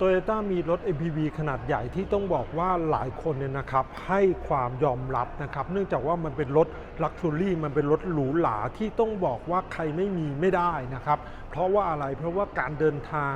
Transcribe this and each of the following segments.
โตโยต้ามีรถ MPV ขนาดใหญ่ที่ต้องบอกว่าหลายคนเนี่ยนะครับให้ความยอมรับนะครับเนื่องจากว่ามันเป็นรถลักชัวรี่มันเป็นรถหรูหราที่ต้องบอกว่าใครไม่มีไม่ได้นะครับ เพราะว่าอะไรเพราะว่าการเดินทาง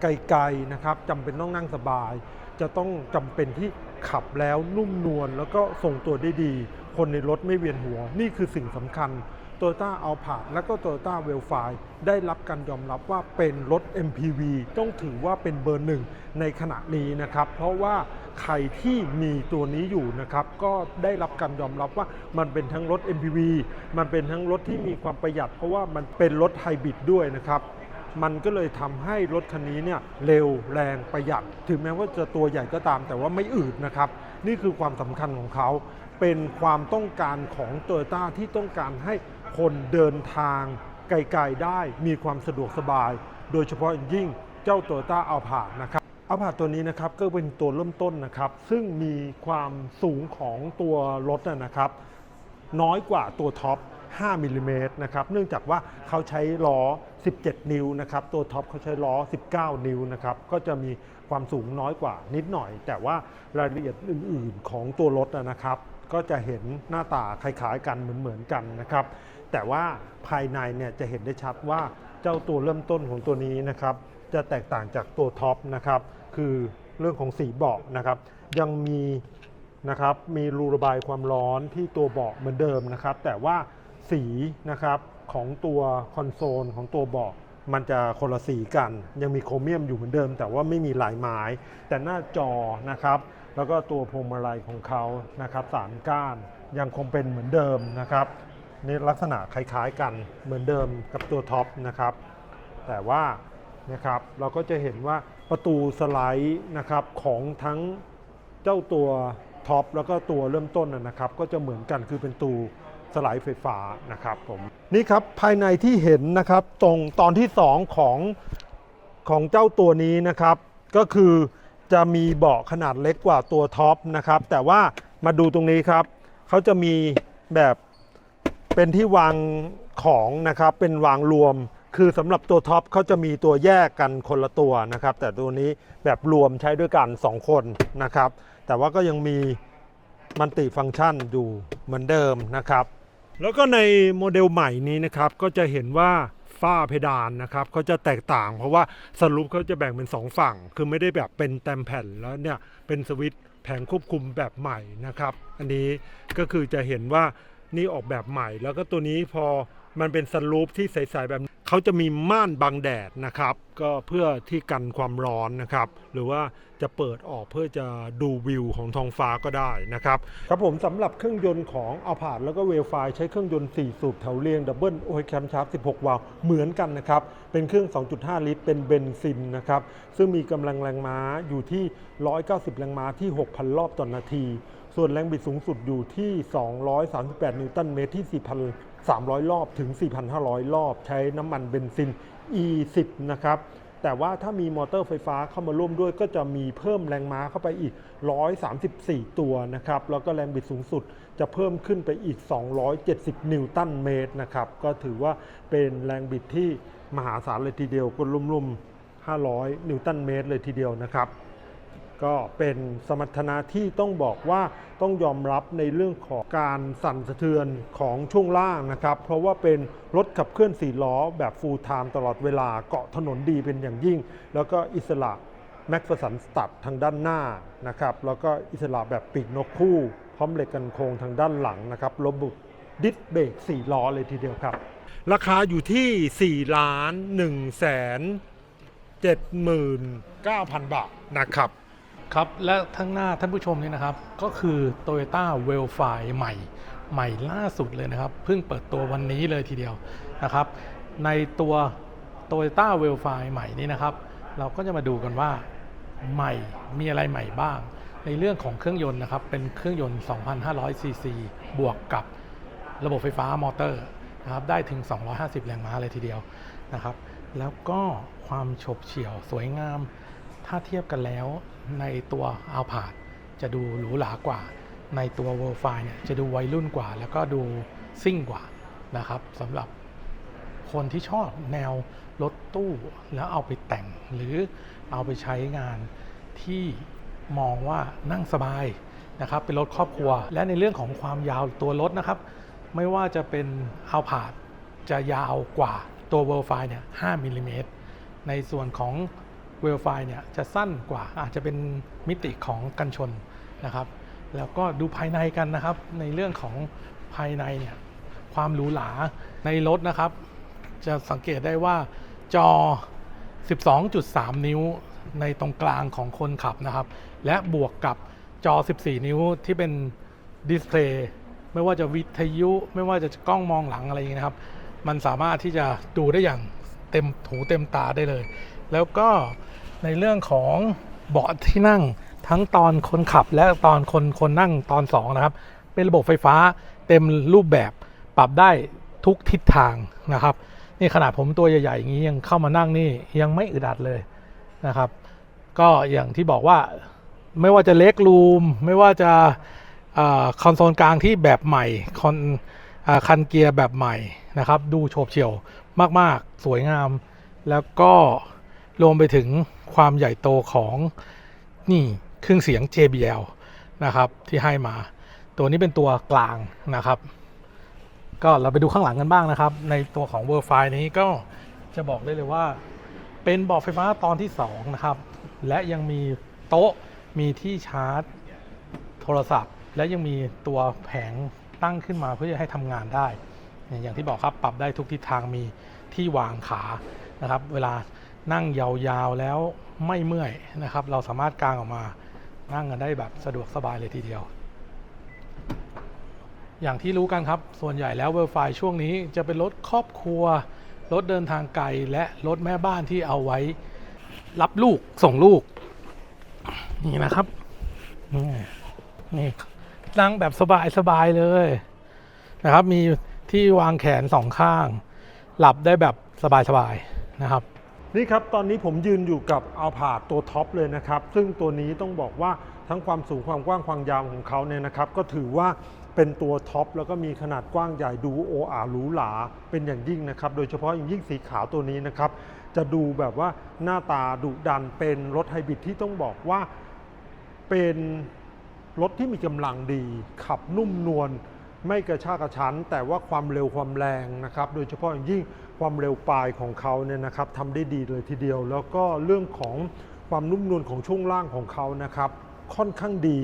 ไกลๆนะครับจำเป็นต้องนั่งสบาย จะต้องจำเป็นที่ขับแล้วนุ่มนวลแล้วก็ทรงตัวได้ดี คนในรถไม่เวียนหัว นี่คือสิ่งสำคัญ โตโยต้าเอาผาและก็โตโยต้าเวลไฟได้รับการยอมรับว่าเป็นรถ MPV ต้องถือว่าเป็นเบอร์หนึ่งในขณะนี้นะครับ เพราะว่าใครที่มีตัวนี้อยู่นะครับ ก็ได้รับการยอมรับว่ามันเป็นทั้งรถ MPV มันเป็นทั้งรถที่มีความประหยัด เพราะว่ามันเป็นรถไฮบริดด้วยนะครับมันก็เลยทำให้รถคันนี้เนี่ยเร็วแรงประหยัด ถึงแม้ว่าจะตัวใหญ่ก็ตาม แต่ว่าไม่อืดนะครับ นี่คือความสำคัญของเขา เป็นความต้องการของโตโยต้าที่ต้องการให้ คนเดินทางไกลๆได้มีความสะดวกสบาย โดยเฉพาะยิ่งเจ้าโตโยต้าอัลพานะครับอัลพาตัวนี้นะครับก็เป็นตัวเริ่มต้นนะครับ ซึ่งมีความสูงของตัวรถนะนะครับ น้อยกว่าตัวท็อป 5มิลลิเมตรนะครับ เนื่องจากว่าเขาใช้ล้อ 17 นิ้วนะครับ ตัวท็อปเขาใช้ล้อ 19 นิ้วนะครับ ก็จะมีความสูงน้อยกว่านิดหน่อย แต่ว่ารายละเอียดอื่น ๆ ของตัวรถนะครับ ก็จะเห็นหน้าตาคล้าย ๆ กันเหมือนๆกันนะครับ แต่ว่าภายในเนี่ยจะเห็นได้ชัดว่าเจ้าตัวเริ่มต้นของตัวนี้นะครับ จะแตกต่างจากตัวท็อปนะครับ คือเรื่องของสีเบาะนะครับ ยังมีนะครับมีรูระบายความร้อนที่ตัวเบาะเหมือนเดิมนะครับ แต่ว่าสีนะครับของตัวคอนโซลของตัวเบาะมันจะคนละสีกัน ยังมีโครเมียมอยู่เหมือนเดิม แต่ว่าไม่มีลายไม้ แต่หน้าจอนะครับ แล้วก็ตัวพวงมาลัยของเขานะครับสามก้านยังคงเป็นเหมือนเดิมนะครับ นลักษณะคล้ายๆกันเหมือนเดิมกับตัวท็อปนะครับ แต่ว่านะครับเราก็จะเห็นว่าประตูสไลด์นะครับของทั้งเจ้าตัวท็อปแล้วก็ตัวเริ่มต้นนะนะครับ ก็จะเหมือนกันคือเป็นตูสไลด์ไฟฟ้านะครับผมนี่ครับภายในที่เห็นนะครับตรงตอนที่ 2 ของของเจ้าตัวนี้นะครับ ก็คือจะมีเบาะขนาดเล็กกว่าตัวท็อปนะครับ แต่ว่ามาดูตรงนี้ครับเขาจะมีแบบ เป็นที่วางของนะครับ เป็นวางรวม คือสำหรับตัวท็อปเขาจะมีตัวแยกกันคนละตัวนะครับ แต่ตัวนี้แบบรวมใช้ด้วยกัน 2 คนนะครับ แต่ว่าก็ยังมีมันติฟังก์ชันอยู่เหมือนเดิมนะครับ แล้วก็ในโมเดลใหม่นี้นะครับก็จะเห็นว่าฝ้าเพดานนะครับเขาจะแตกต่าง เพราะว่าสรุปเขาจะแบ่งเป็น 2 ฝั่ง คือไม่ได้แบบเป็นแตมแผ่นแล้วเนี่ยเป็นสวิตช์แผงควบคุมแบบใหม่นะครับ อันนี้ก็คือจะเห็นว่า นี่ออกแบบใหม่ แล้วก็ตัวนี้พอมันเป็นสลูปที่ใสๆแบบเขาจะมีม่านบังแดดนะครับ ก็เพื่อที่กันความร้อนนะครับ หรือว่าจะเปิดออกเพื่อจะดูวิวของท้องฟ้าก็ได้นะครับ ครับผมสำหรับเครื่องยนต์ของอัลพาดแล้วก็เวลไฟใช้เครื่องยนต์ 4 สูบแถวเรียงดับเบิลโอเฮแคมชาร์ป16 วาล์วเหมือนกันนะครับ เป็นเครื่อง 2.5 ลิตร เป็นเบนซินนะครับ ซึ่งมีกำลังแรงม้าอยู่ที่ 190 แรงม้าที่ 6,000 รอบต่อนนาที ส่วนแรงบิดสูงสุดอยู่ที่ 238 นิวตันเมตรที่ 4,300 รอบถึง 4,500 รอบ ใช้น้ำมันเบนซิน E10 นะครับ แต่ว่าถ้ามีมอเตอร์ไฟฟ้าเข้ามาร่วมด้วยก็จะมีเพิ่มแรงม้าเข้าไปอีก 134 ตัวนะครับ แล้วก็แรงบิดสูงสุดจะเพิ่มขึ้นไปอีก 270 นิวตันเมตรนะครับ ก็ถือว่าเป็นแรงบิดที่มหาศาลเลยทีเดียวก็รุมๆ500 นิวตันเมตรเลยทีเดียวนะครับ ก็เป็นสมรรถนะที่ต้องบอกว่าต้องยอมรับในเรื่องของการสั่นสะเทือนของช่วงล่างนะครับ เพราะว่าเป็นรถขับเคลื่อนสี่ล้อแบบฟูลไทม์ตลอดเวลาเกาะถนนดีเป็นอย่างยิ่ง แล้วก็อิสระแม็กซ์สันสตัดทางด้านหน้านะครับ แล้วก็อิสระแบบปีกนกคู่ พร้อมเหล็กกันโครงทางด้านหลังนะครับระบุดิสเบรก4ล้อเลยทีเดียวครับ ราคาอยู่ที่4ล้าน1แสน79,000 บาทนะครับ ครับและทั้งหน้าท่านผู้ชมนี่นะครับ ก็คือ Toyota w e l f i ใหม่ใหม่ล่าสุดเลยนะครับ เพิ่งเปิดตัววันนี้เลยทีเดียวนะครับ ในตัว Toyota w e l f i ใหม่นี้นะครับ เราก็จะมาดูกันว่าใหม่มีอะไรใหม่บ้าง ในเรื่องของเครื่องยนต์นะครับ เป็นเครื่องยนต์ 2,500 ซีซีบวกกับระบบไฟฟ้ามอเตอร์นะครับได้ถึง 250 แรงม้าเลยทีเดียวนะครับ แล้วก็ความฉบเฉี่ยวสวยงาม ถ้าเทียบกันแล้วในตัว a l p a r d จะดูหรูหรากว่า ในตัว w o r l d f i เนี่ยจะดูวัยรุ่นกว่า แล้วก็ดูซิ่งกว่านะครับสำหรับคนที่ชอบแนวรถตู้แล้วเอาไปแต่ง หรือเอาไปใช้งานที่มองว่านั่งสบายนะครับเป็นรถครอบครัว และในเรื่องของความยาวตัวรถนะครับ ไม่ว่าจะเป็นเอาผาดจะยาวกว่าตัวเวลไฟเนี่ย5มิลลิเมตรในส่วนของ เวลไฟเนี่ยจะสั้นกว่าอาจจะเป็นมิติของกันชนนะครับ แล้วก็ดูภายในกันนะครับ ในเรื่องของภายในเนี่ยความหรูหราในรถนะครับ จะสังเกตได้ว่าจอ 12.3 นิ้วในตรงกลางของคนขับนะครับ และบวกกับจอ 14 นิ้วที่เป็นดิสเพลย์ไม่ว่าจะวิทยุ ไม่ว่าจะกล้องมองหลังอะไรอย่างนี้ยนะครับ มันสามารถที่จะดูได้อย่างเต็มหูเต็มตาได้เลย แล้วก็ในเรื่องของเบาะที่นั่งทั้งตอนคนขับและตอนคนคนนั่งตอน 2 นะครับ เป็นระบบไฟฟ้าเต็มรูปแบบปรับได้ทุกทิศทางนะครับ นี่ขนาดผมตัวใหญ่ๆอย่างนี้ยังเข้ามานั่งนี่ยังไม่อึดอัดเลยนะครับ ก็อย่างที่บอกว่าไม่ว่าจะเล็กรูม ไม่ว่าจะคอนโซลกลางที่แบบใหม่คอนอคันเกียร์แบบใหม่นะครับ ดูโฉบเฉี่ยวมาก ๆ สวยงาม แล้วก็ รวมไปถึงความใหญ่โตของนี่เครื่องเสียง JBL นะครับที่ให้มา ตัวนี้เป็นตัวกลางนะครับ ก็เราไปดูข้างหลังกันบ้างนะครับ ในตัวของ w o r l d f i นี้ก็จะบอกได้เลยว่า เป็นเบาะไฟฟ้าตอนที่2นะครับ และยังมีโต๊ะมีที่ชาร์จโทรศัพท์ และยังมีตัวแผงตั้งขึ้นมาเพื่อจะให้ทำงานได้ อย่างที่บอกครับปรับได้ทุกทิศทางมีที่วางขานะครับ เวลา นั่งยาวๆแล้วไม่เมื่อยนะครับ เราสามารถกางออกมานั่งกันได้แบบสะดวกสบายเลยทีเดียว อย่างที่รู้กันครับ ส่วนใหญ่แล้วเวลไฟช่วงนี้จะเป็นรถครอบครัว รถเดินทางไกล และรถแม่บ้านที่เอาไว้รับลูกส่งลูก นี่นะครับ นี่นั่งแบบสบายสบายๆเลยนะครับ มีที่วางแขนสองข้าง หลับได้แบบสบายสบายๆนะครับ นี่ครับตอนนี้ผมยืนอยู่กับอัลพาดตัวท็อปเลยนะครับ ซึ่งตัวนี้ต้องบอกว่าทั้งความสูงความกว้างความยาวของเขาเนี่ยนะครับ ก็ถือว่าเป็นตัวท็อปแล้วก็มีขนาดกว้างใหญ่ดูโออาหรูหราเป็นอย่างยิ่งนะครับ โดยเฉพาะอย่างยิ่งสีขาวตัวนี้นะครับ จะดูแบบว่าหน้าตาดุดันเป็นรถไฮบริดที่ต้องบอกว่าเป็นรถที่มีกำลังดี ขับนุ่มนวล ไม่กระชากกระชั้นแต่ว่าความเร็วความแรงนะครับ โดยเฉพาะอย่างยิ่งความเร็วปลายของเขาเนี่ยนะครับทำได้ดีเลยทีเดียว แล้วก็เรื่องของความนุ่มนวลของช่วงล่างของเขานะครับค่อนข้างดี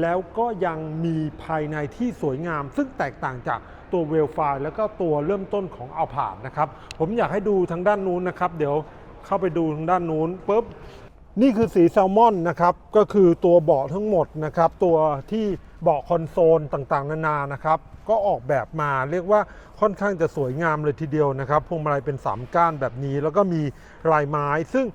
แล้วก็ยังมีภายในที่สวยงาม ซึ่งแตกต่างจากตัวเวลไฟแล้วก็ตัวเริ่มต้นของอัลพาดนะครับ ผมอยากให้ดูทางด้านนู้นนะครับ เดี๋ยวเข้าไปดูทางด้านนู้นปุ๊บนี่คือสีแซลมอนนะครับ ก็คือตัวเบาะทั้งหมดนะครับ ตัวที่เบาะคอนโซลต่างๆ นานานะครับ ก็ออกแบบมาเรียกว่าค่อนข้างจะสวยงามเลยทีเดียวนะครับพวงมาลัยเป็น 3 ก้านแบบนี้ แล้วก็มีลายไม้ ซึ่ง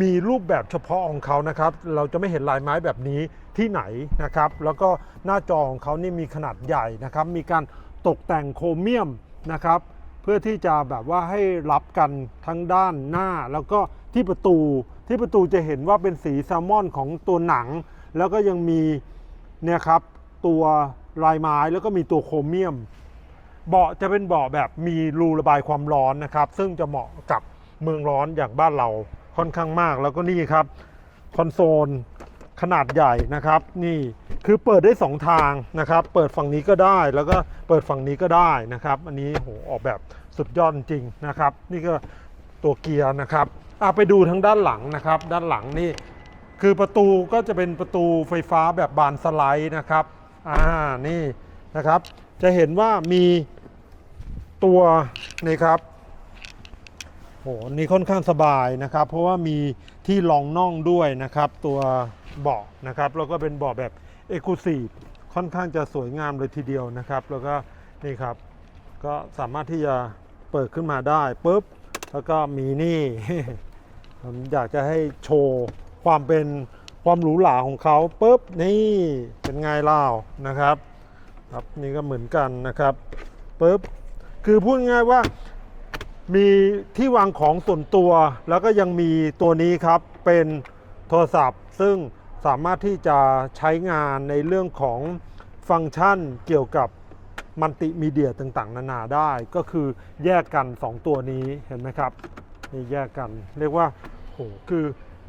มีรูปแบบเฉพาะของเขานะครับ เราจะไม่เห็นลายไม้แบบนี้ที่ไหนนะครับ แล้วก็หน้าจอของเขานี่มีขนาดใหญ่นะครับ มีการตกแต่งโครเมียมนะครับ เพื่อที่จะแบบว่าให้รับกันทั้งด้านหน้าแล้วก็ที่ประตู ที่ประตูจะเห็นว่าเป็นสีแซลมอนของตัวหนัง แล้วก็ยังมี เนี่ยครับตัวลายไม้แล้วก็มีตัวโครเมียม เบาะจะเป็นเบาะแบบมีรูระบายความร้อนนะครับ ซึ่งจะเหมาะกับเมืองร้อนอย่างบ้านเราค่อนข้างมากแล้วก็นี่ครับคอนโซลขนาดใหญ่นะครับ นี่คือเปิดได้สองทางนะครับ เปิดฝั่งนี้ก็ได้แล้วก็เปิดฝั่งนี้ก็ได้นะครับ อันนี้โหออกแบบสุดยอดจริงนะครับ นี่ก็ตัวเกียร์นะครับอะไปดูทางด้านหลังนะครับ ด้านหลังนี่ คือประตูก็จะเป็นประตูไฟฟ้าแบบบานสไลด์นะครับ อ่า นี่นะครับ จะเห็นว่ามีตัวนี่ครับโหนี่ค่อนข้างสบายนะครับ เพราะว่ามีที่รองน่องด้วยนะครับ ตัวเบาะนะครับ แล้วก็เป็นเบาะแบบเอกลูซีฟค่อนข้างจะสวยงามเลยทีเดียวนะครับ แล้วก็นี่ครับ ก็สามารถที่จะเปิดขึ้นมาได้ปุ๊บ แล้วก็มีนี่ผมอยากจะให้โชว์ ความเป็นความหรูหราของเขาปุ๊บนี่เป็นไงเล่านะครับ ครับนี่ก็เหมือนกันนะครับปุ๊บคือพูดง่ายว่ามีที่วางของส่วนตัว แล้วก็ยังมีตัวนี้ครับเป็นโทรศัพท์ ซึ่งสามารถที่จะใช้งานในเรื่องของฟังก์ชันเกี่ยวกับมัลติมีเดียต่างๆ นานาได้ ก็คือแยกกัน 2 ตัวนี้เห็นไหมครับนี่แยกกัน เรียกว่าโหคือ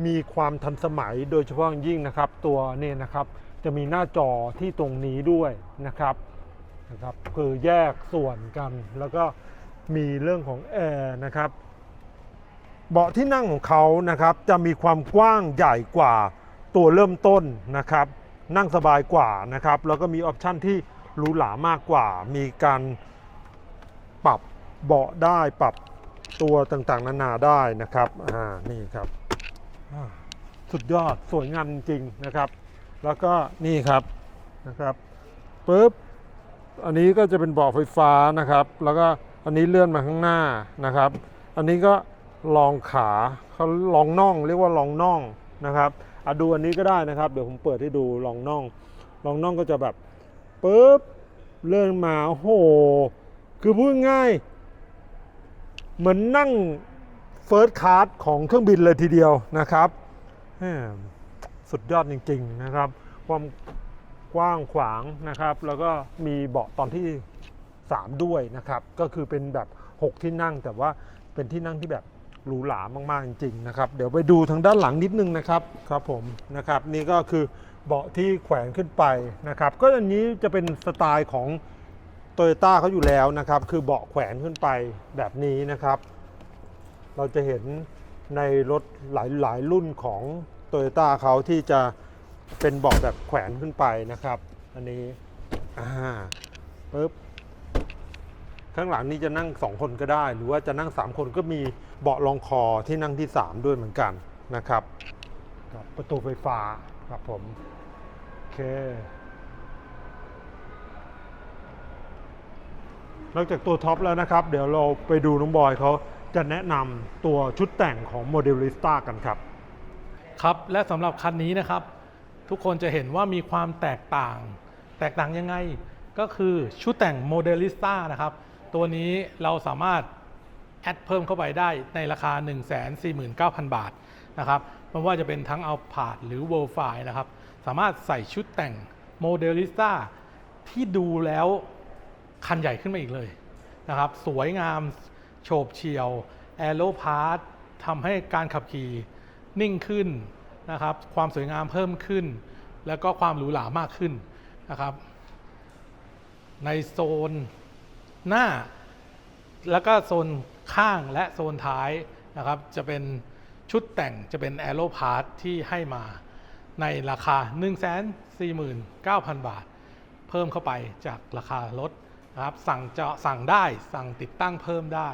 มีความทันสมัยโดยเฉพาะยิ่งนะครับ ตัวนี่นะครับจะมีหน้าจอที่ตรงนี้ด้วยนะครับนะครับ คือแยกส่วนกัน แล้วก็มีเรื่องของแอร์นะครับ เบาะที่นั่งของเขานะครับ จะมีความกว้างใหญ่กว่าตัวเริ่มต้นนะครับ นั่งสบายกว่านะครับ แล้วก็มีออปชันที่หรูหรามากกว่า มีการปรับเบาะได้ปรับตัวต่างๆ นานาได้นะครับอ่านี่ครับ สุดยอดสวยงามจริงๆนะครับ แล้วก็นี่ครับนะครับปุ๊บอันนี้ก็จะเป็นเบาะไฟฟ้านะครับ แล้วก็อันนี้เลื่อนมาข้างหน้านะครับ อันนี้ก็รองขาเขารองน่องเรียกว่ารองน่องนะครับอะดูอันนี้ก็ได้นะครับ เดี๋ยวผมเปิดให้ดูรองน่องรองน่องก็จะแบบปุ๊บเลื่อนมาโอ้โหคือพูดง่าย เหมือนนั่ง ฟิร์สคลาสของเครื่องบินเลยทีเดียวนะครับ สุดยอดจริง ๆนะครับ ความกว้างขวางนะครับ แล้วก็มีเบาะตอนที่ 3 ด้วยนะครับ ก็คือเป็นแบบ 6 ที่นั่ง แต่ว่าเป็นที่นั่งที่แบบหรูหรามากๆจริงๆนะครับ เดี๋ยวไปดูทางด้านหลังนิดนึงนะครับครับผมนะครับ นี่ก็คือเบาะที่แขวนขึ้นไปนะครับ ก็อันนี้จะเป็นสไตล์ของโตโยต้าเขาอยู่แล้วนะครับ คือเบาะแขวนขึ้นไปแบบนี้นะครับ เราจะเห็นในรถหลายๆรุ่นของโตโยต้าเขาที่จะเป็นเบาะแบบแขวนขึ้นไปนะครับ อันนี้อ่าปึ๊บข้างหลังนี้จะนั่ง 2 คนก็ได้ หรือว่าจะนั่ง 3 คนก็มีเบาะรองคอที่นั่งที่ 3 ด้วยเหมือนกันนะครับกับประตูไฟฟ้าครับผม โอเค นอกจากตัวท็อปแล้วนะครับ เดี๋ยวเราไปดูน้องบอยเขา จะแนะนำตัวชุดแต่งของโมเดลิสต้ากันครับ ครับ และสำหรับคันนี้นะครับ ทุกคนจะเห็นว่ามีความแตกต่าง แตกต่างยังไง ก็คือชุดแต่งโมเดลิสต้านะครับ ตัวนี้เราสามารถแอดเพิ่มเข้าไปได้ในราคา 149,000 บาทนะครับไม่ว่าจะเป็นทั้งเอาผาดหรือ w o r l d f i นะครับ สามารถใส่ชุดแต่งโมเดลิสต้าที่ดูแล้วคันใหญ่ขึ้นมาอีกเลยนะครับ สวยงาม โฉบเฉี่ยวแอโรพาร์ททำให้การขับขี่นิ่งขึ้นนะครับ ความสวยงามเพิ่มขึ้น แล้วก็ความหรูหรามากขึ้นนะครับ ในโซนหน้า แล้วก็โซนข้างและโซนท้ายนะครับ จะเป็นชุดแต่งจะเป็นแอโรพาร์ทที่ให้มาในราคา 149,000 บาท เพิ่มเข้าไปจากราคารถ นะครับสั่งจะสั่งได้สั่งติดตั้งเพิ่มได้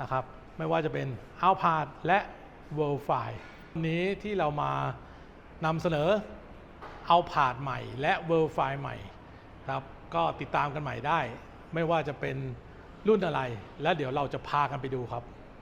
นะครับไม่ว่าจะเป็น o u t p a r d และ w o r l d f i วันนี้ที่เรามานำเสนอเอาผาดใหม่และ w o r l d f i ใหม่ครับก็ติดตามกันใหม่ได้ ไม่ว่าจะเป็นรุ่นอะไร และเดี๋ยวเราจะพากันไปดูครับ